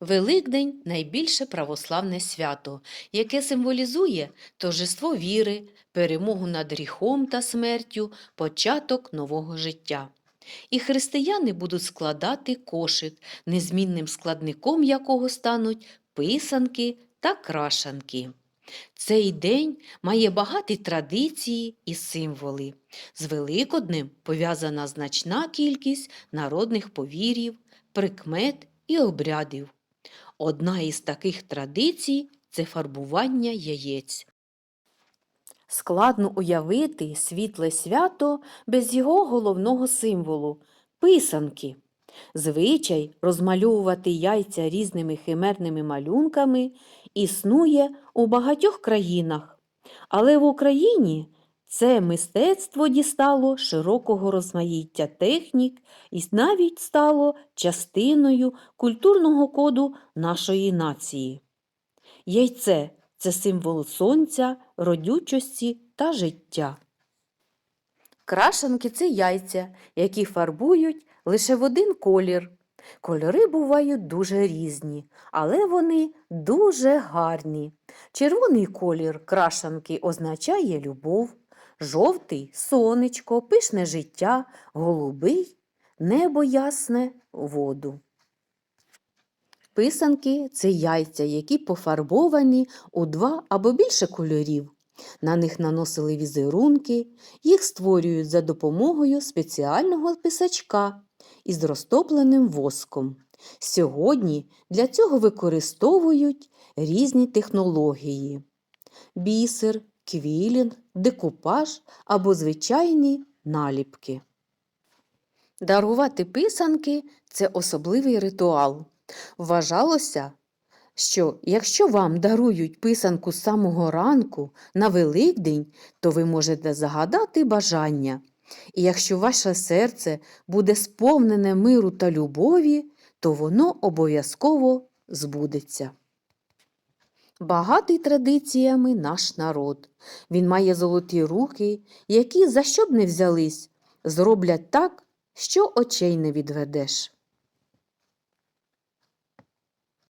Великдень найбільше православне свято, яке символізує торжество віри, перемогу над гріхом та смертю, початок нового життя. І християни будуть складати кошик, незмінним складником якого стануть писанки та крашанки. Цей день має багаті традиції і символи. З Великоднем пов'язана значна кількість народних повірів, прикмет і обрядів. Одна із таких традицій це фарбування яєць. Складно уявити світле свято без його головного символу писанки. Звичай розмальовувати яйця різними химерними малюнками існує у багатьох країнах, але в Україні це мистецтво дістало широкого розмаїття технік і навіть стало частиною культурного коду нашої нації. Яйце це символ сонця, родючості та життя. Крашенки це яйця, які фарбують лише в один колір. Кольори бувають дуже різні, але вони дуже гарні. Червоний колір крашанки означає любов, жовтий сонечко, пишне життя, голубий небо ясне воду. Писанки це яйця, які пофарбовані у два або більше кольорів. На них наносили візерунки, їх створюють за допомогою спеціального писачка із розтопленим воском. Сьогодні для цього використовують різні технології: бісер, квілінг, декупаж або звичайні наліпки. Дарувати писанки це особливий ритуал. Вважалося, що якщо вам дарують писанку з самого ранку на Великдень, то ви можете загадати бажання. І якщо ваше серце буде сповнене миру та любові, то воно обов'язково збудеться. Багатий традиціями наш народ. Він має золоті руки, які за що б не взялись, зроблять так, що очей не відведеш.